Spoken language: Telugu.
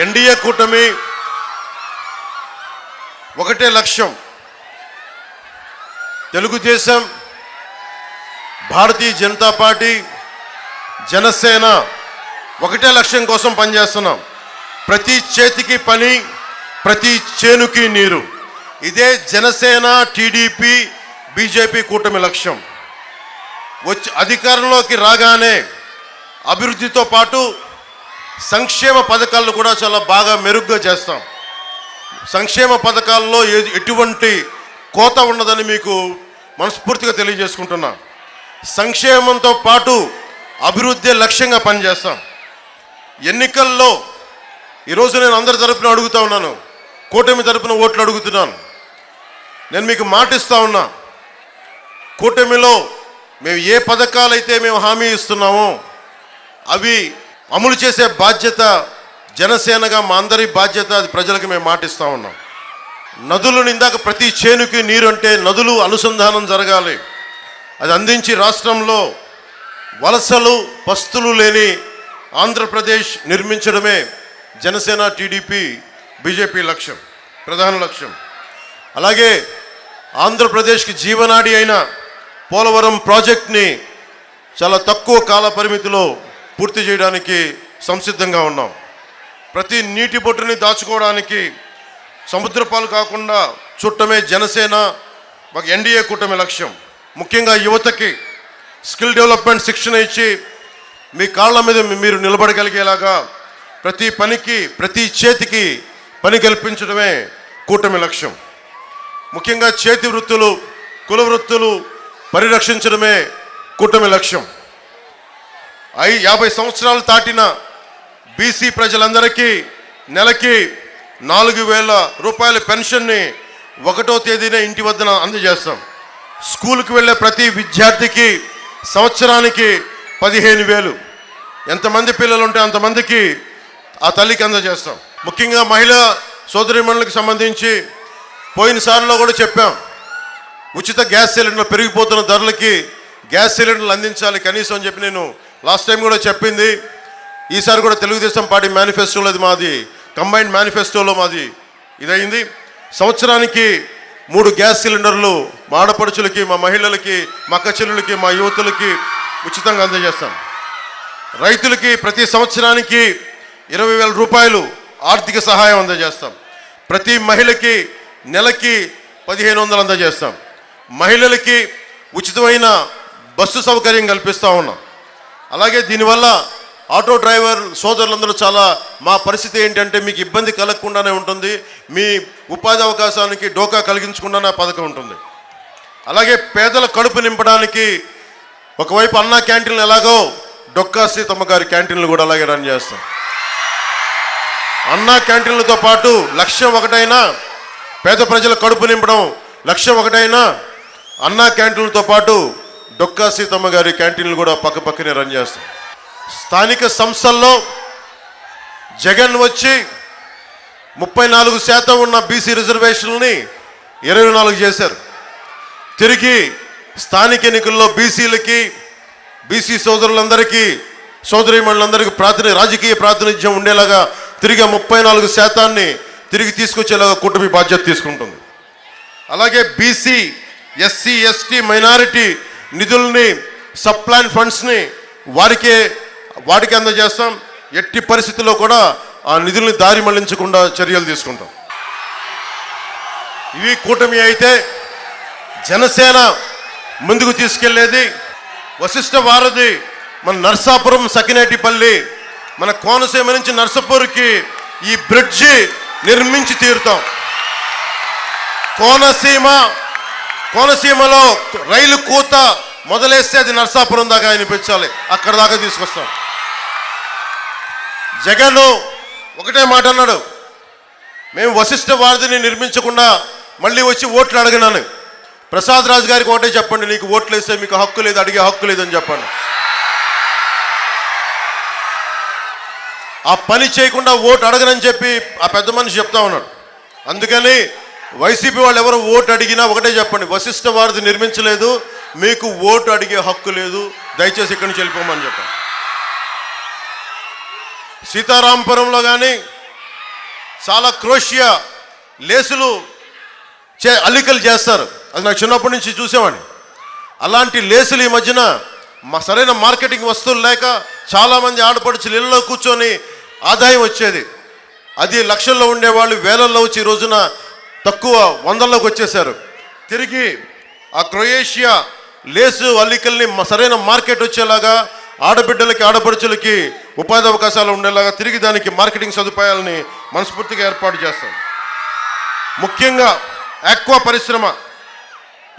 ఎన్డీఏ కూటమి ఒకటే లక్ష్యం. తెలుగుదేశం భారతీయ జనతా పార్టీ జనసేన ఒకటే లక్ష్యం కోసం పనిచేస్తున్నాం. ప్రతి చేతికి పని ప్రతి చేనుకి నీరు. ఇదే జనసేన టీడీపీ బీజేపీ కూటమి లక్ష్యం. వచ్చి అధికారంలోకి రాగానే అభివృద్ధితో పాటు సంక్షేమ పథకాలను కూడా చాలా బాగా మెరుగ్గా చేస్తాం. సంక్షేమ పథకాల్లో ఏ- ఎటువంటి కోత ఉండదని మీకు మనస్ఫూర్తిగా తెలియజేసుకుంటున్నా. సంక్షేమంతో పాటు అభివృద్ధి లక్ష్యంగా పనిచేస్తాం. ఎన్నికల్లో ఈరోజు నేను అందరి తరపున అడుగుతా ఉన్నాను. కూటమి తరపున ఓట్లు అడుగుతున్నాను. నేను మీకు మాటిస్తా ఉన్నా. కూటమిలో మేము ఏ పథకాలైతే మేము హామీ ఇస్తున్నామో అవి అమలు చేసే బాధ్యత జనసేనగా మా అందరి బాధ్యత అది ప్రజలకు మేము మాటిస్తా ఉన్నాం. నదులను ఇందాక ప్రతి చేనుకి నీరు అంటే నదులు అనుసంధానం జరగాలి. అది అందించి రాష్ట్రంలో వలసలు పస్తులు లేని ఆంధ్రప్రదేశ్ నిర్మించడమే జనసేన టీడీపీ బీజేపీ లక్ష్యం ప్రధాన లక్ష్యం. అలాగే ఆంధ్రప్రదేశ్కి జీవనాడి అయిన పోలవరం ప్రాజెక్ట్ని చాలా తక్కువ కాల పరిమితిలో పూర్తి చేయడానికి సంసిద్ధంగా ఉన్నాం. ప్రతి నీటి బొట్టుని దాచుకోవడానికి సముద్రపాలు కాకుండా చుట్టమే జనసేన ఒక ఎన్డీఏ కూటమి లక్ష్యం. ముఖ్యంగా యువతకి స్కిల్ డెవలప్మెంట్ శిక్షణ ఇచ్చి మీ కాళ్ళ మీద మీరు నిలబడగలిగేలాగా ప్రతి పనికి ప్రతి చేతికి పని కల్పించడమే కూటమి లక్ష్యం. ముఖ్యంగా చేతి వృత్తులు కుల వృత్తులు పరిరక్షించడమే కూటమి లక్ష్యం. ఐ యాభై సంవత్సరాలు దాటిన బీసీ ప్రజలందరికీ నెలకి నాలుగు వేల రూపాయల పెన్షన్ని ఒకటో తేదీన ఇంటి వద్దన అందజేస్తాం. స్కూల్కి వెళ్ళే ప్రతి విద్యార్థికి సంవత్సరానికి పదిహేను వేలు. ఎంతమంది పిల్లలు ఉంటే అంతమందికి ఆ తల్లికి అందజేస్తాం. ముఖ్యంగా మహిళా సోదరిమణులకు సంబంధించి పోయినసారిలో కూడా చెప్పాం. ఉచిత గ్యాస్ సిలిండర్ పెరిగిపోతున్న ధరలకి గ్యాస్ సిలిండర్లు అందించాలి కనీసం అని చెప్పి నేను లాస్ట్ టైం కూడా చెప్పింది. ఈసారి కూడా తెలుగుదేశం పార్టీ మేనిఫెస్టోలో అది మాది. కంబైన్డ్ మేనిఫెస్టోలో మాది ఇదైంది. సంవత్సరానికి మూడు గ్యాస్ సిలిండర్లు మా ఆడపడుచులకి మా మహిళలకి మా అక్కచెల్లులకి మా యువతులకి ఉచితంగా అందజేస్తాం. రైతులకి ప్రతి సంవత్సరానికి ఇరవై వేల రూపాయలు ఆర్థిక సహాయం అందజేస్తాం. ప్రతి మహిళకి నెలకి పదిహేను వందలు అందజేస్తాం. మహిళలకి ఉచితమైన బస్సు సౌకర్యం కల్పిస్తూ ఉన్నాం. అలాగే దీనివల్ల ఆటో డ్రైవర్ సోదరులందరూ చాలా మా పరిస్థితి ఏంటంటే మీకు ఇబ్బంది కలగకుండానే ఉంటుంది. మీ ఉపాధి అవకాశానికి డోకా కలిగించకుండానే పథకం ఉంటుంది. అలాగే పేదల కడుపు నింపడానికి ఒకవైపు అన్నా క్యాంటీన్లు ఎలాగో డొక్కా సీతమ్మ గారి క్యాంటీన్లు కూడా అలాగే రన్ చేస్తాం. అన్నా క్యాంటీన్లతో పాటు లక్ష్యం ఒకటైనా పేద ప్రజల కడుపు నింపడం లక్ష్యం ఒకటైనా అన్నా క్యాంటీన్లతో పాటు దొక్కా సీతమ్మ గారి క్యాంటీన్లు కూడా పక్క పక్కనే రన్ చేస్తాం. స్థానిక సంస్థల్లో జగన్ వచ్చి ముప్పై నాలుగు శాతం ఉన్న బీసీ రిజర్వేషన్లని ఇరవై నాలుగు చేశారు. తిరిగి స్థానిక ఎన్నికల్లో బీసీలకి బీసీ సోదరులందరికీ సోదరీమణులందరికీ ప్రాతిని రాజకీయ ప్రాతినిధ్యం ఉండేలాగా తిరిగి ముప్పై నాలుగు శాతాన్ని తిరిగి తీసుకొచ్చేలాగా కూటమి బాధ్యత తీసుకుంటుంది. అలాగే బీసీ ఎస్సీ ఎస్టీ మైనారిటీ నిధుల్ని సప్లాన్ ఫండ్స్ని వారికే వాటికి అందజేస్తాం. ఎట్టి పరిస్థితుల్లో కూడా ఆ నిధుల్ని దారి మళ్ళించకుండా చర్యలు తీసుకుంటాం. ఇవి కూటమి అయితే జనసేన ముందుకు తీసుకెళ్ళేది. వశిష్ఠ వారధి మన నర్సాపురం సకినేటిపల్లి మన కోనసీమ నుంచి నర్సపూర్కి ఈ బ్రిడ్జి నిర్మించి తీరుతాం. కోనసీమ కోనసీమలో రైలు కూత మొదలేస్తే అది నర్సాపురం దాకా వినిపించాలి. అక్కడ దాకా తీసుకొస్తాం. జగన్ ఒకటే మాట అన్నాడు. మేము వశిష్ఠ వారధిని నిర్మించకుండా మళ్ళీ వచ్చి ఓట్లు అడగనాను. ప్రసాద్ రాజు గారికి ఒకటే చెప్పండి నీకు ఓట్లు వేస్తే మీకు హక్కు లేదు అడిగే హక్కు లేదని చెప్పండి. ఆ పని చేయకుండా ఓటు అడగనని చెప్పి ఆ పెద్ద మనిషి చెప్తా ఉన్నాడు. అందుకని వైసీపీ వాళ్ళు ఎవరు ఓటు అడిగినా ఒకటే చెప్పండి వశిష్ఠ వారిది నిర్మించలేదు మీకు ఓటు అడిగే హక్కు లేదు దయచేసి ఇక్కడి నుంచి వెళ్ళిపోమని చెప్పండి. సీతారాంపురంలో కానీ చాలా క్రోషియా లేసులు చే అల్లికలు చేస్తారు. అది నాకు చిన్నప్పటి నుంచి చూసేవాడిని. అలాంటి లేసులు ఈ మధ్యన మా సరైన మార్కెటింగ్ వస్తువులు లేక చాలామంది ఆడపడుచులు ఇళ్ళలో కూర్చొని ఆదాయం వచ్చేది. అది లక్షల్లో ఉండేవాళ్ళు వేలల్లో వచ్చి ఈ రోజున తక్కువ వందల్లోకి వచ్చేసారు తిరిగి ఆ క్రొయేషియా లేసు అల్లికల్ని సరైన మార్కెట్ వచ్చేలాగా ఆడబిడ్డలకి ఆడపడుచులకి ఉపాధి అవకాశాలు ఉండేలాగా తిరిగి దానికి మార్కెటింగ్ సదుపాయాలని మనస్ఫూర్తిగా ఏర్పాటు చేస్తాం. ముఖ్యంగా ఆక్వా పరిశ్రమ